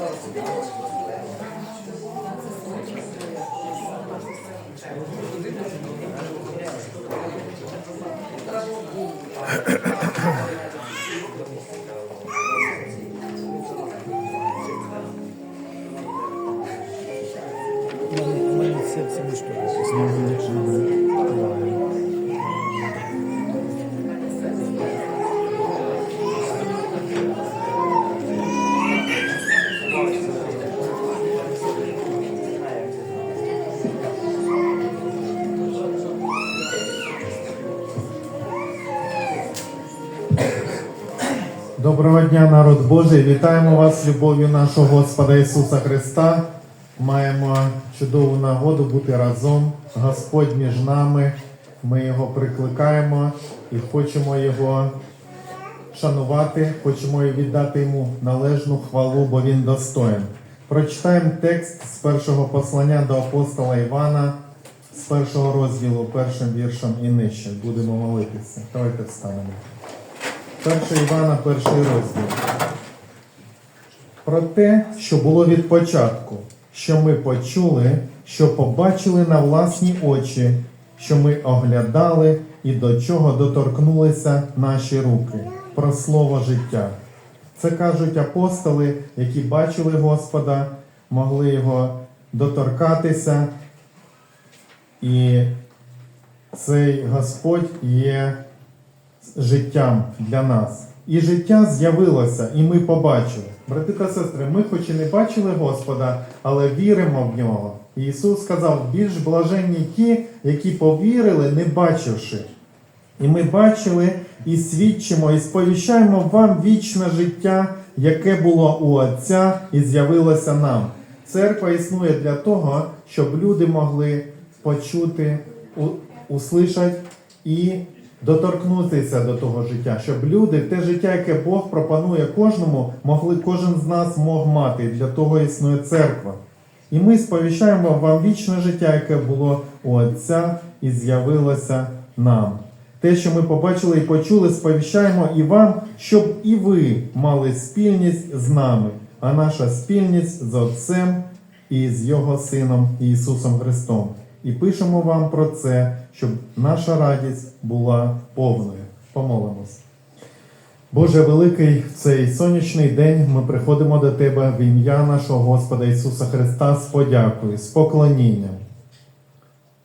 У мене серце не штука. Доброго дня, народ Божий! Вітаємо вас любов'ю нашого Господа Ісуса Христа. Маємо чудову нагоду бути разом. Господь між нами. Ми Його прикликаємо і хочемо Його шанувати, хочемо віддати йому належну хвалу, бо він достоин. Прочитаємо текст з першого послання до апостола Івана, з першого розділу, першим віршем і нижче. Будемо молитися. Давайте встанемо. 1 Івана, перший розділ. Про те, що було від початку, що ми почули, що побачили на власні очі, що ми оглядали і до чого доторкнулися наші руки, про слово життя. Це кажуть апостоли, які бачили Господа, могли його доторкатися, і цей Господь є життям для нас. І життя з'явилося, і ми побачили. Брати та сестри, ми хоч і не бачили Господа, але віримо в нього. І Ісус сказав: більш блаженні ті, які повірили, не бачивши. І ми бачили і свідчимо, і сповіщаємо вам вічне життя, яке було у Отця і з'явилося нам. Церква існує для того, щоб люди могли почути, услышать і доторкнутися до того життя, щоб люди, те життя, яке Бог пропонує кожному, могли кожен з нас мог мати. Для того існує церква. І ми сповіщаємо вам вічне життя, яке було у Отця і з'явилося нам. Те, що ми побачили і почули, сповіщаємо і вам, щоб і ви мали спільність з нами, а наша спільність з Отцем і з Його Сином Ісусом Христом. І пишемо вам про це, щоб наша радість була повною. Помолимось. Боже великий, в цей сонячний день ми приходимо до Тебе в ім'я нашого Господа Ісуса Христа з подякою, з поклонінням.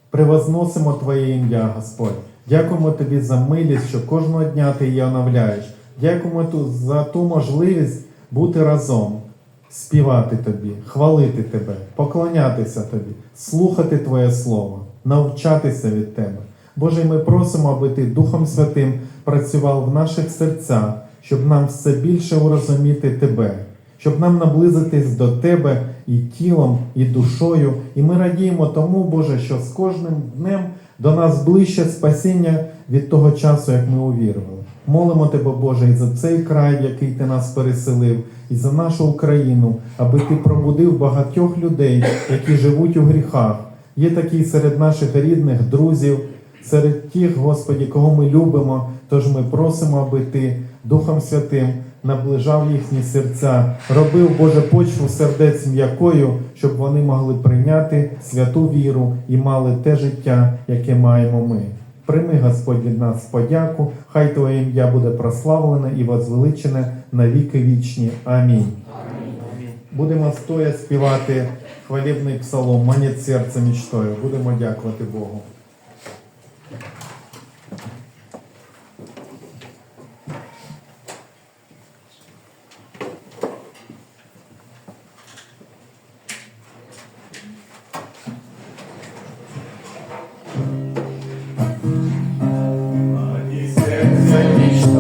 Превозносимо Твоє ім'я, Господь. Дякуємо Тобі за милість, що кожного дня Ти її оновляєш. Дякуємо за ту можливість бути разом, співати Тобі, хвалити Тебе, поклонятися Тобі, слухати Твоє Слово, навчатися від Тебе. Боже, ми просимо, аби Ти Духом Святим працював в наших серцях, щоб нам все більше урозуміти Тебе, щоб нам наблизитись до Тебе і тілом, і душою. І ми радіємо тому, Боже, що з кожним днем до нас ближче спасіння від того часу, як ми увірували. Молимо Тебе, Боже, і за цей край, в який Ти нас переселив, і за нашу Україну, аби Ти пробудив багатьох людей, які живуть у гріхах. Є такі серед наших рідних, друзів, серед тих, Господі, кого ми любимо. Тож ми просимо, аби Ти Духом Святим наближав їхні серця, робив Боже почву сердець м'якою, щоб вони могли прийняти святу віру і мали те життя, яке маємо ми. Прийми, Господь, від нас подяку, хай Твоє ім'я буде прославлене і возвеличене на віки вічні. Амінь. Будемо стоя співати хвалібний псалом, маніть серце мічтою. Будемо дякувати Богу. Наші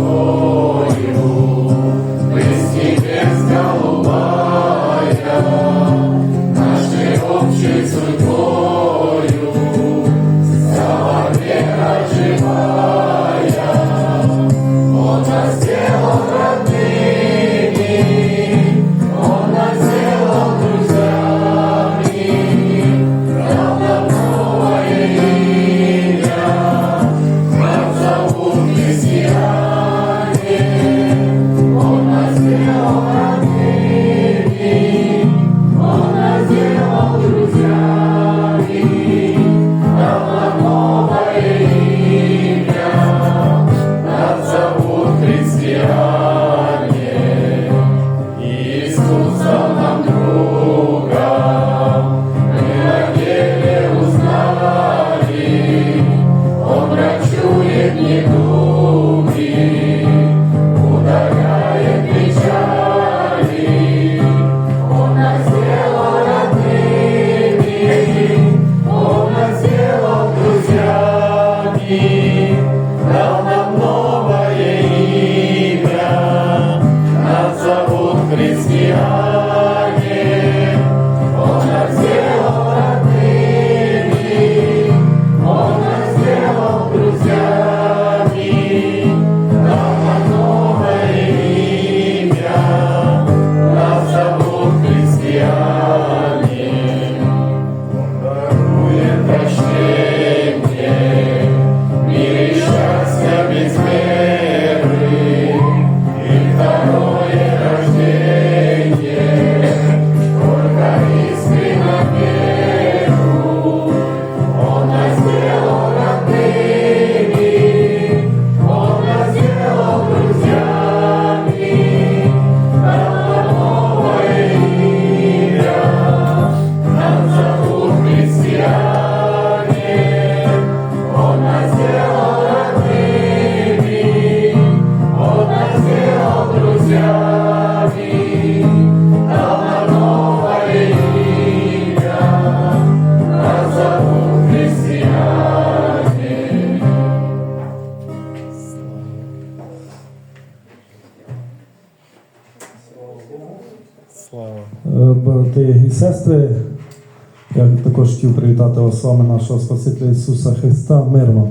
вами нашого Спасителя Ісуса Христа. Мир вам.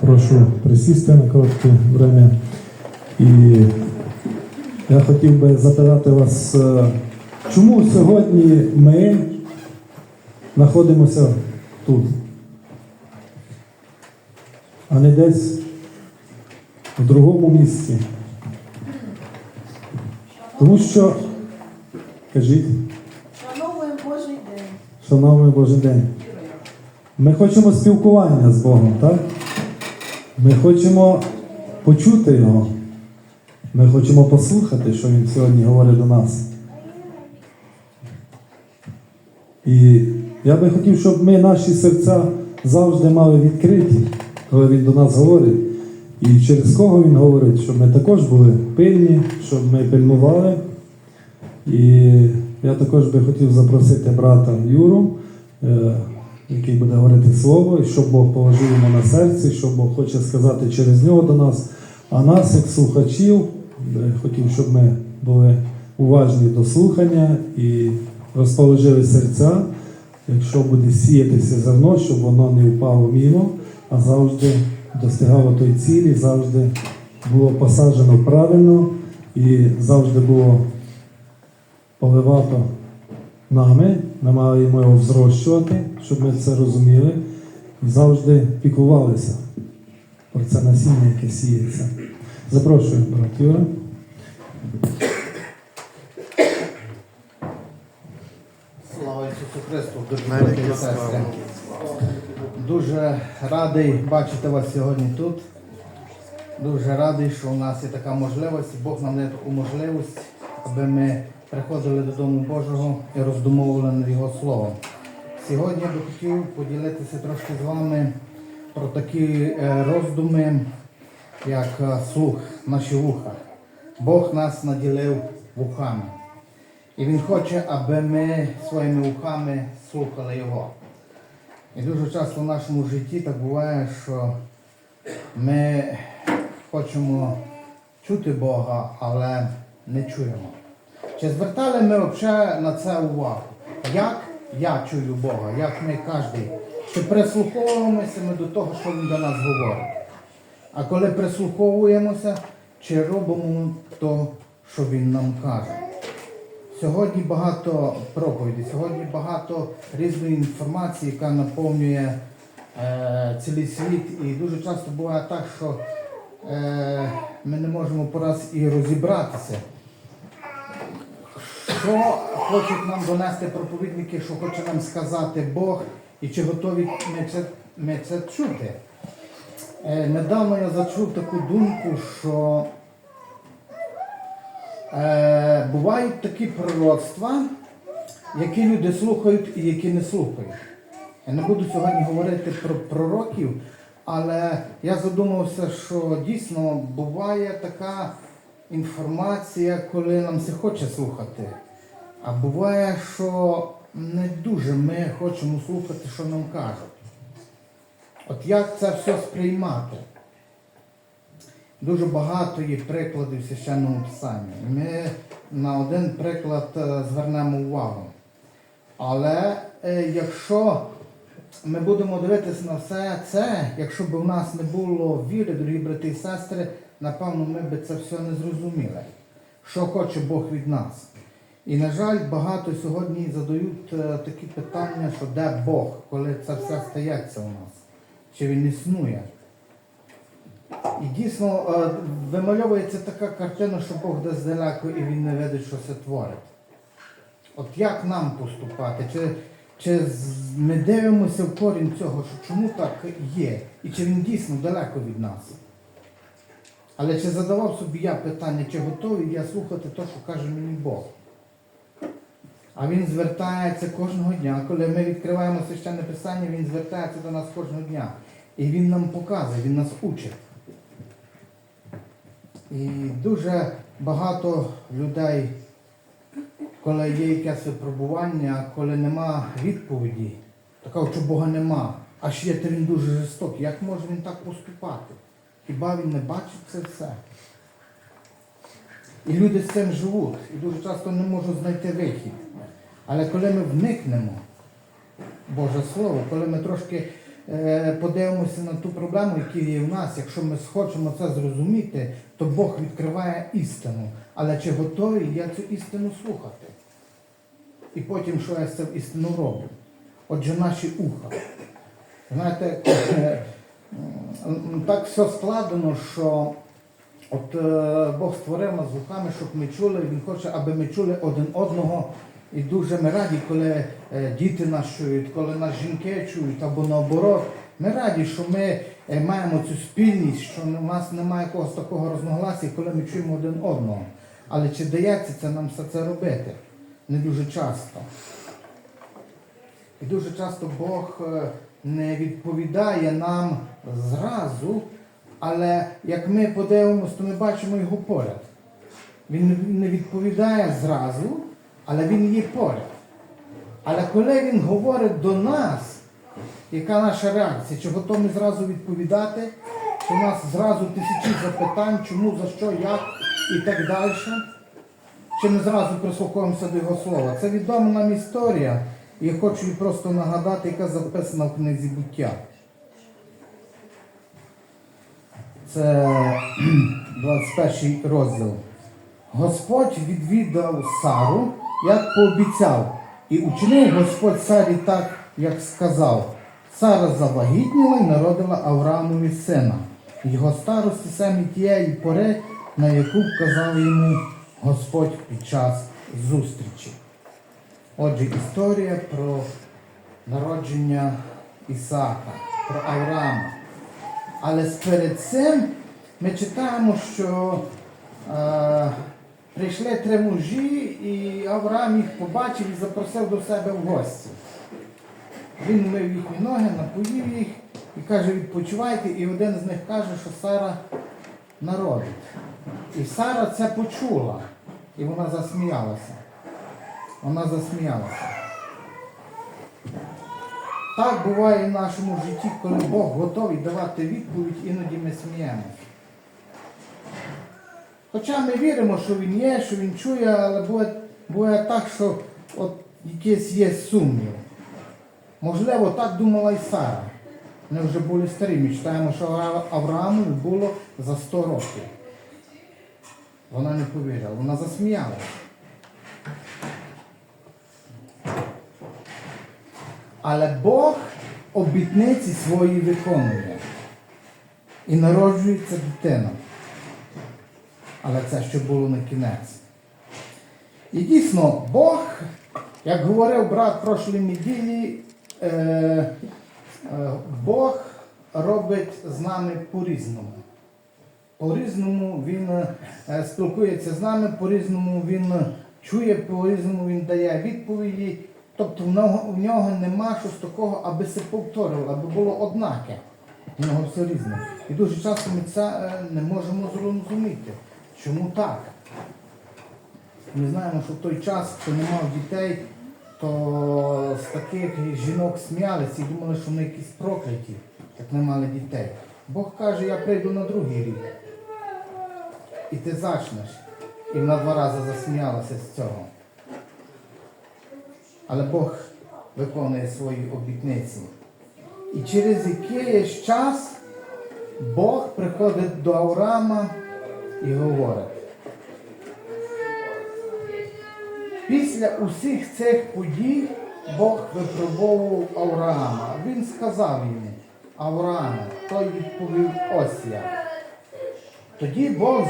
Прошу присісти на коротке время. І я хотів би запитати вас, е, чому сьогодні ми знаходимося тут, а не десь в другому місці? Тому що, кажіть. Шановуємо Божий день. Шановний Божий день. Ми хочемо спілкування з Богом, так? Ми хочемо почути Його. Ми хочемо послухати, що Він сьогодні говорить до нас. І я би хотів, щоб ми наші серця завжди мали відкриті, коли Він до нас говорить. І через кого Він говорить, щоб ми також були пильні, щоб ми пильнували. І я також би хотів запросити брата Юру, е, який буде говорити слово, і що Бог положив йому на серці, що Бог хоче сказати через нього до нас. А нас, як слухачів, хотів, щоб ми були уважні до слухання і розположили серця, якщо буде сіятися зерно, щоб воно не впало мімо, а завжди достигало той цілі, завжди було посаджено правильно і завжди було поливато нами, ми маємо його взрощувати, щоб ми це розуміли, завжди піклувалися про це насіння, яке сіється. Запрошую, брат Юра. Слава Ісусу Христу, дуже сестри. Дуже радий бачити вас сьогодні тут. Дуже радий, що у нас є така можливість, Бог нам дає таку можливість, аби ми приходили до Дому Божого і роздумовували над Його Словом. Сьогодні я би хотів поділитися трошки з вами про такі е, роздуми, як е, слух, наші вуха. Бог нас наділив вухами. І Він хоче, аби ми своїми вухами слухали Його. І дуже часто в нашому житті так буває, що ми хочемо чути Бога, але не чуємо. Чи звертали ми взагалі на це увагу? Як я чую Бога, як ми кожен? Чи прислуховуємося ми до того, що Він до нас говорить? А коли прислуховуємося, чи робимо то, що Він нам каже? Сьогодні багато проповідей, сьогодні багато різної інформації, яка наповнює е, цілий світ. І дуже часто буває так, що е, ми не можемо пораз і розібратися. Що хочуть нам донести проповідники, що хоче нам сказати Бог, і чи готові ми це, ми це чути? Е, недавно я зачув таку думку, що Е, бувають такі пророцтва, які люди слухають і які не слухають. Я не буду сьогодні говорити про пророків, але я задумався, що дійсно буває така інформація, коли нам все хоче слухати. А буває, що не дуже ми хочемо слухати, що нам кажуть. От як це все сприймати? Дуже багато є прикладів в священному писанні. Ми на один приклад е, звернемо увагу. Але е, якщо ми будемо дивитися на все це, якщо б у нас не було віри, дорогі брати і сестри, напевно, ми б це все не зрозуміли. Що хоче Бог від нас. І, на жаль, багато сьогодні задають е, такі питання, що де Бог, коли це все стається у нас, чи він існує. І дійсно е, вимальовується така картина, що Бог десь далеко і він не видить, що це творить. От як нам поступати? Чи, чи ми дивимося в корінь цього, що чому так є? І чи він дійсно далеко від нас? Але чи задавав собі я питання, чи готовий я слухати те, що каже мені Бог? А він звертається кожного дня. Коли ми відкриваємо священне писання, він звертається до нас кожного дня. І він нам показує, він нас учить. І дуже багато людей, коли є якесь випробування, коли нема відповіді, такого, що Бога нема, а ще то він дуже жорстокий, як може він так поступати? Хіба він не бачить це все? І люди з цим живуть, і дуже часто не можуть знайти вихід. Але коли ми вникнемо, Боже Слово, коли ми трошки е, подивимося на ту проблему, яка є в нас, якщо ми схочемо це зрозуміти, то Бог відкриває істину. Але чи готовий я цю істину слухати? І потім, що я з цим істину роблю? Отже, наші уха. Знаєте, е, так все складено, що от е, Бог створив нас вухами, щоб ми чули, Він хоче, аби ми чули один одного. І дуже ми раді, коли е, діти нас чують, коли нас жінки чують, або наоборот. Ми раді, що ми е, маємо цю спільність, що у нас немає якогось такого розногласія, коли ми чуємо один одного. Але чи дається це нам все це робити? Не дуже часто. І дуже часто Бог е, не відповідає нам зразу, але як ми подивимося, то ми бачимо його поряд. Він не відповідає зразу, але він є поряд. Але коли він говорить до нас, яка наша реакція? Чи готові зразу відповідати? У нас зразу тисячі запитань, чому, за що, як і так далі? Чи ми зразу прислуховуємося до його слова? Це відома нам історія. І я хочу її просто нагадати, яка записана в книзі буття. Це 21 розділ. Господь відвідав Сару, як пообіцяв, і учинив Господь Сарі так, як сказав. Сара завагітніла і народила Авраамові сина, його старості самі тієї пори, на яку вказав йому Господь під час зустрічі. Отже, історія про народження Ісаака, про Авраама. Але перед цим ми читаємо, що е, прийшли три мужі, і Авраам їх побачив і запросив до себе в гості. Він мив їхні ноги, напоїв їх і каже, відпочивайте, і один з них каже, що Сара народить. І Сара це почула, і вона засміялася. Вона засміялася. Так буває в нашому житті, коли Бог готовий давати відповідь, іноді ми сміємося. Хоча ми віримо, що він є, що він чує, але буває, буває так, що от якийсь є сумнів. Можливо, так думала і Сара. Вони вже були старі. Ми читаємо, що Аврааму було за 100 років. Вона не повірила, вона засміялася. Але Бог обітниці свої виконує. І народжується дитина. Але це ще було не кінець. І дійсно, Бог, як говорив брат прошлої неділі, е, е, Бог робить з нами по-різному. По-різному він е, спілкується з нами, по-різному він чує, по-різному він дає відповіді. Тобто в нього, в нього нема щось такого, аби се повторило, аби було однаке. В нього все різне. І дуже часто ми це е, не можемо зрозуміти. Чому так? Ми знаємо, що в той час, хто не мав дітей, то з таких жінок сміялися і думали, що вони якісь прокляті, як не мали дітей. Бог каже, я прийду на другий рік. І ти зачнеш. І вона два рази засміялася з цього. Але Бог виконує свої обітниці. І через якийсь час Бог приходить до Авраама і говорить. Після усіх цих подій Бог випробовував Авраама. Він сказав йому, Аврааме, той відповів ось я. Тоді Бог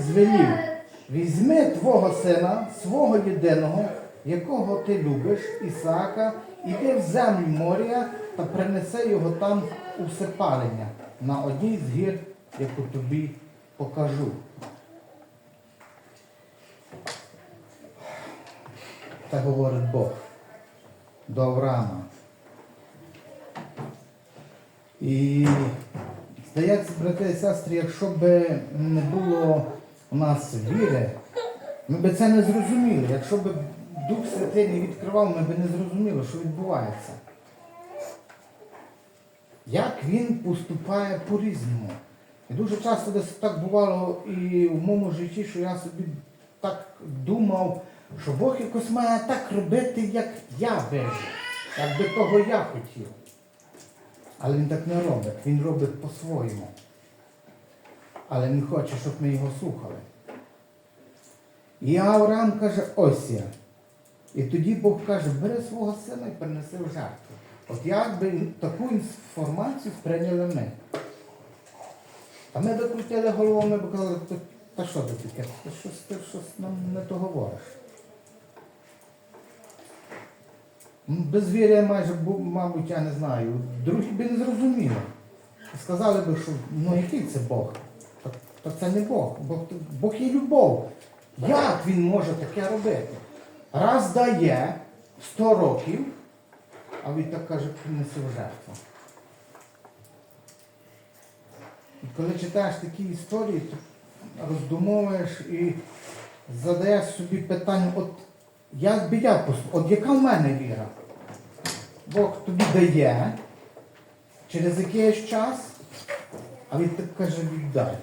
звелів, візьми твого сина, свого єдиного, якого ти любиш, Ісаака, іди в землю моря та принеси його там у всепалення на одній з гір, яку тобі покажу. Так говорить Бог до Авраама. І здається, брати і сестри, якщо б не було у нас віри, ми би це не зрозуміли. Якщо б Дух Святий не відкривав, ми б не зрозуміли, що відбувається. Як він поступає по-різному. І дуже часто десь так бувало і в моєму житті, що я собі так думав, що Бог якось має так робити, як я вижу, як би того я хотів. Але він так не робить, він робить по-своєму. Але він хоче, щоб ми його слухали. І Авраам каже, ось я. І тоді Бог каже, бери свого сина і принеси в жертву. От як би таку інформацію сприйняли ми. А ми би крутили голову, ми казали, «Та- та що ти таке? Ти щось, ти щось нам не то говориш. М, Безвір'я майже, мабуть, я не знаю. Другі би не зрозуміли. Сказали би, що ну який це Бог? Та, та це не Бог. Бог. Бог є любов. Як він може таке робити? Раз дає 100 років, а він так каже, принеси жертву. І коли читаєш такі історії, то роздумовуєш і задаєш собі питання, от як би я от яка в мене віра? Бог тобі дає через якийсь час, а він так каже, віддай.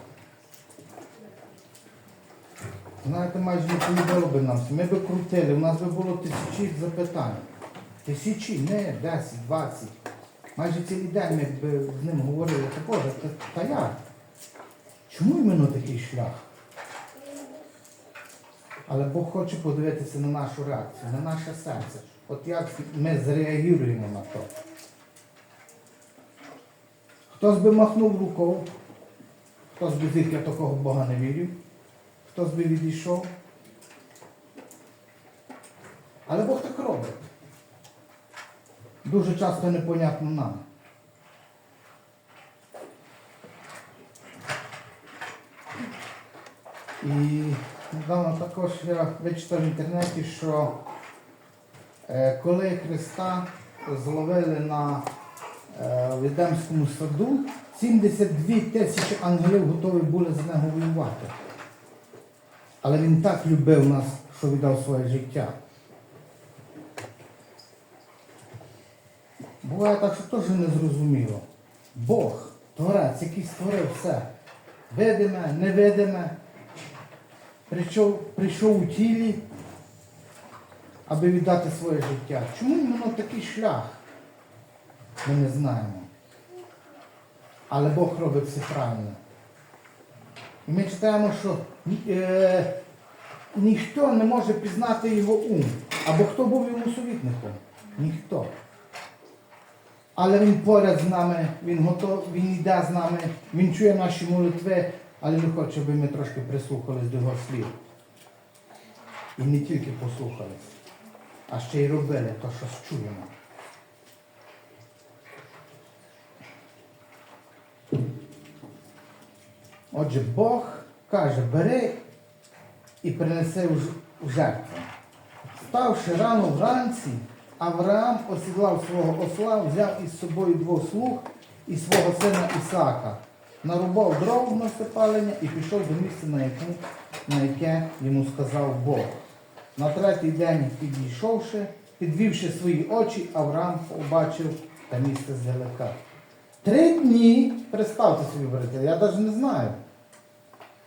Знаєте, майже не полюбило би нам. Ми би крутили, у нас би було тисячі запитань. Тисячі, не 10, 20. Майже цілий день ми б з ним говорили, та Боже, та, та як? Чому іменно такий шлях? Але Бог хоче подивитися на нашу реакцію, на наше серце. От як ми зреагуємо на то. Хтось би махнув рукою, хтось би зік, я такого Бога не вірю, хтось би відійшов. Але Бог так робить. Дуже часто непонятно нам. І недавно також я вичитав в інтернеті, що е, коли Христа зловили на е, в Едемському саду, 72 тисячі ангелів готові були за нього воювати. Але він так любив нас, що віддав своє життя. Буває так, що теж не зрозуміло. Бог, Творець, який створив все. Видиме, невидиме, прийшов, прийшов у тілі, аби віддати своє життя. Чому іменно такий шлях? Ми не знаємо. Але Бог робить все правильно. І ми читаємо, що е, ніхто не може пізнати його ум. Або хто був йому совітником? Ніхто. Але він поряд з нами, він готов, він йде з нами, він чує наші молитви, але він хоче, щоб ми трошки прислухались до його слів. І не тільки послухались, а ще й робили те, що чуємо. Отже, Бог каже, бери і принеси в жертву. Ставши рано вранці, Авраам осідлав свого осла, взяв із собою двох слуг і свого сина Ісаака, нарубав дров на запалення і пішов до місця, на яке, на яке йому сказав Бог. На третій день підійшовши, підвівши свої очі, Авраам побачив те місце здалека. Три дні, представте собі, брати, я навіть не знаю.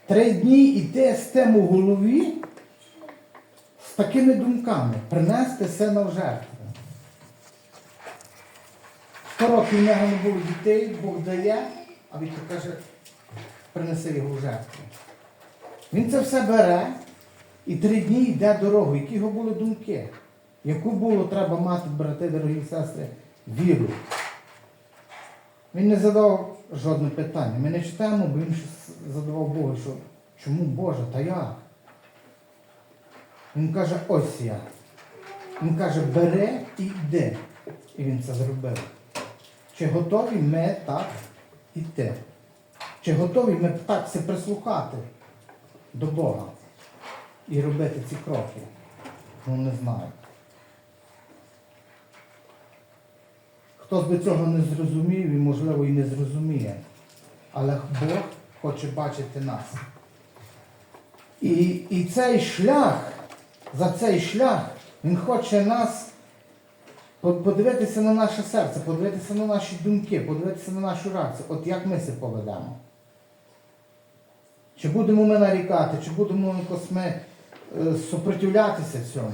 Три дні йти з тим у голові, з такими думками, принести сина в жертву. Років в нього не було дітей, Бог дає, а він каже, принеси його в жертву. Він це все бере і три дні йде дорогу. Які його були думки? Яку було треба мати, брати, дорогі сестри, віру? Він не задав жодне питання. Ми не читаємо, бо він задавав Богу, що чому Боже, та як? Він каже, ось я. Він каже, бери і йди. І він це зробив. Чи готові ми так йти? Чи готові ми так се прислухати до Бога і робити ці кроки? Ну не знаю. Хтось би цього не зрозумів і, можливо, і не зрозуміє. Але Бог хоче бачити нас. І, і цей шлях, за цей шлях, він хоче нас подивитися на наше серце, подивитися на наші думки, подивитися на нашу реакцію. От як ми себе поведемо. Чи будемо ми нарікати, чи будемо якось ми е, супротивлятися цьому?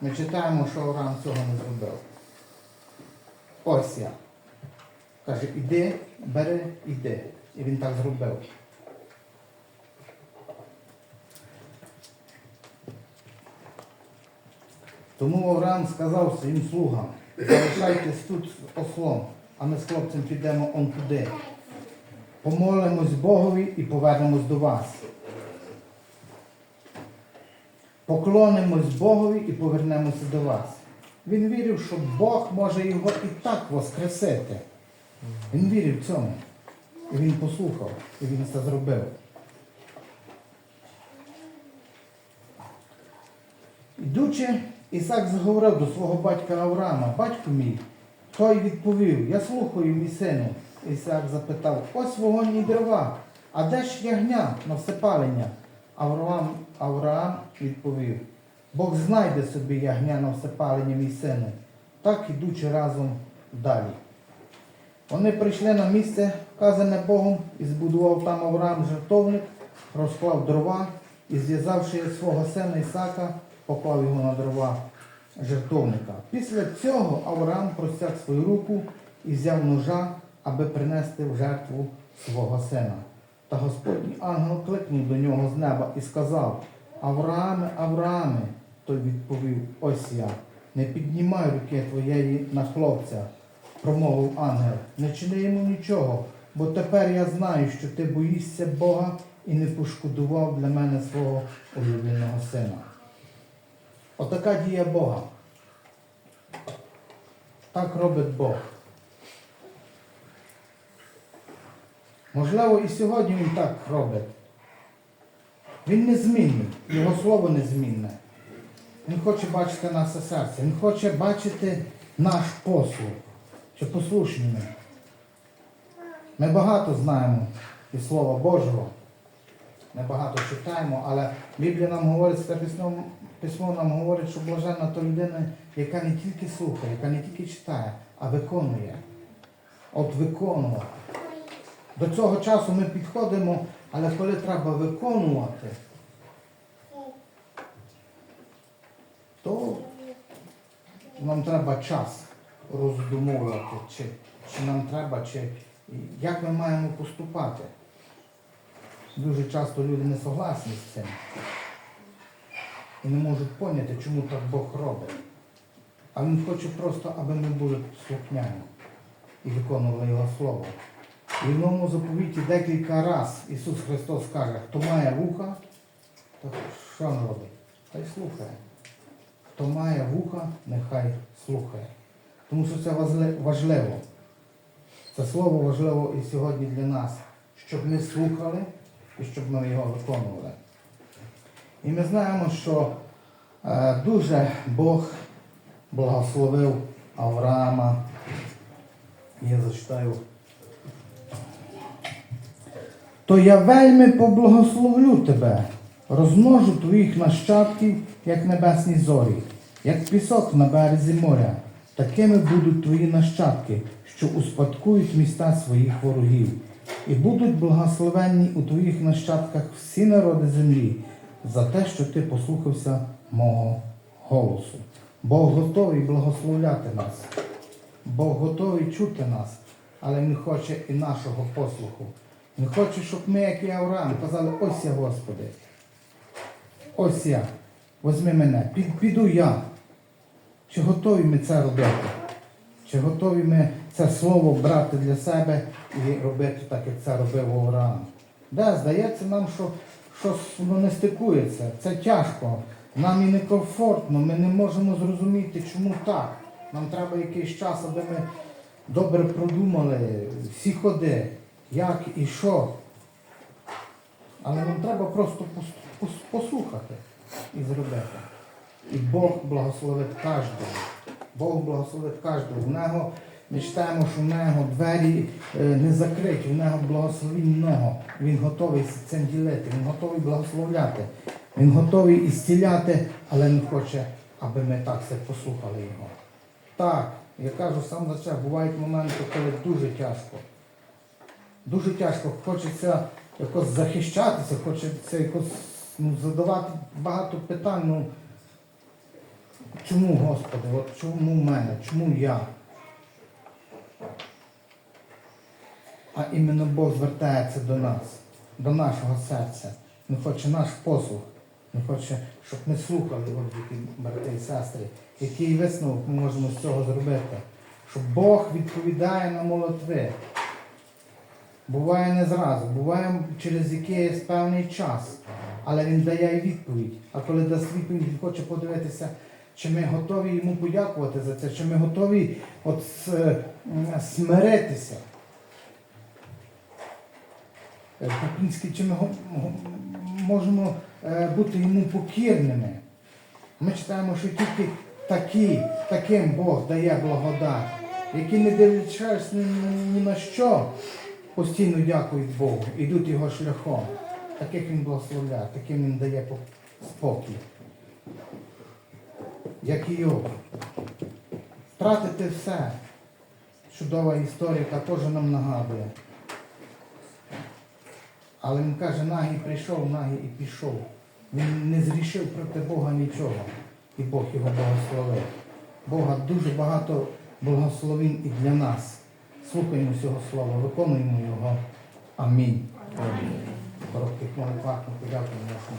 Ми читаємо, що Авраам цього не зробив. Ось я. Каже, іди, бери, іди. І він так зробив. Тому Авраам сказав своїм слугам, залишайтесь тут з ослом, а ми з хлопцем підемо он туди. Помолимось Богові і повернемось до вас. Поклонимось Богові і повернемося до вас. Він вірив, що Бог може його і так воскресити. Він вірив цьому. І він послухав, і він це зробив. Ідучи, Ісак заговорив до свого батька Авраама, батько мій, той відповів, я слухаю, мій сину. Ісак запитав, ось вогонь і дрова, а де ж ягня на всепалення? Авраам, Авраам відповів, Бог знайде собі ягня на всепалення, мій сину. Так ідучи разом далі. Вони прийшли на місце, вказане Богом, і збудував там Авраам жертовник, розклав дрова і, зв'язавши свого сина Ісака, поклав його на дрова жертовника. Після цього Авраам простяг свою руку і взяв ножа, аби принести в жертву свого сина. Та Господній ангел кликнув до нього з неба і сказав: Аврааме, Аврааме, той відповів: Ось я. Не піднімай руки твоєї на хлопця, промовив ангел. Не чини йому нічого, бо тепер я знаю, що ти боїшся Бога і не пошкодував для мене свого улюбленого сина. Отака дія Бога. Так робить Бог. Можливо, і сьогодні Він так робить. Він незмінний, Його слово незмінне. Він хоче бачити наше серце, Він хоче бачити наш послуг. Чи послушні ми. Ми багато знаємо із Слова Божого. Ми багато читаємо, але Біблія нам говорить, це письмо, письмо нам говорить, що блаженна то людина, яка не тільки слухає, яка не тільки читає, а виконує. От виконувати. До цього часу ми підходимо, але коли треба виконувати, то нам треба час роздумувати, чи, чи нам треба, чи як ми маємо поступати. Дуже часто люди не согласні з цим і не можуть поняти, чому так Бог робить. А Він хоче просто, аби ми були слухняні і виконували Його Слово. І в новому заповіті декілька раз Ісус Христос каже, хто має вуха, то що він робить? Хай слухає. Хто має вуха, нехай слухає. Тому що це важливо. Це слово важливо і сьогодні для нас, щоб ми слухали і щоб ми його виконували. І ми знаємо, що е, дуже Бог благословив Авраама. Я зачитаю. То я вельми поблагословлю тебе, розмножу твоїх нащадків, як небесні зорі, як пісок на березі моря. Такими будуть твої нащадки, що успадкують міста своїх ворогів. І будуть благословенні у твоїх нащадках всі народи землі за те, що ти послухався мого голосу. Бог готовий благословляти нас. Бог готовий чути нас, але Він хоче і нашого послуху. Він хоче, щоб ми, як і Авраам, казали, ось я, Господи. Ось я. Возьми мене, піду я. Чи готові ми це робити? Чи готові ми це слово брати для себе і робити так, як це робив Авраам? Да, здається нам, що щось воно не стикується. Це тяжко. Нам і некомфортно, ми не можемо зрозуміти, чому так. Нам треба якийсь час, аби ми добре продумали всі ходи, як і що. Але нам треба просто пос- пос- послухати і зробити. І Бог благословить кожного. Бог благословить кожного. В нього Ми читаємо, що в нього двері е, не закриті, в нього благословінного. Він готовий з цим ділити, він готовий благословляти, він готовий ісціляти, але не хоче, аби ми так все послухали його. Так, я кажу сам за себе, бувають моменти, коли дуже тяжко. Дуже тяжко, хочеться якось захищатися, хочеться якось ну, задавати багато питань. Ну, чому, Господи, от чому в мене, чому я? А іменно Бог звертається до нас, до нашого серця. Він хоче наш послух. Він хоче, щоб ми слухали, брати і сестри, який висновок ми можемо з цього зробити. Що Бог відповідає на молитви. Буває не зразу, буває через якийсь певний час, але він дає відповідь. А коли дасть відповідь, він хоче подивитися, чи ми готові йому подякувати за це, чи ми готові от, смиритися. Е, По-українськи, чи ми можемо е, бути йому покірними. Ми читаємо, що тільки такі, таким Бог дає благодать, які не дивлячись ні, на що, постійно дякують Богу, ідуть його шляхом. Таких він благословляє, таким він дає спокій. Як і Йов. Втратити все. Чудова історія також нам нагадує. Але він каже, нагий прийшов, нагий і пішов. Він не зрішив проти Бога нічого. І Бог його благословив. Бога дуже багато благословень і для нас. Слухаємо цього слова, виконуємо його. Амінь. Коротких молитвах ми подякуємо нашому.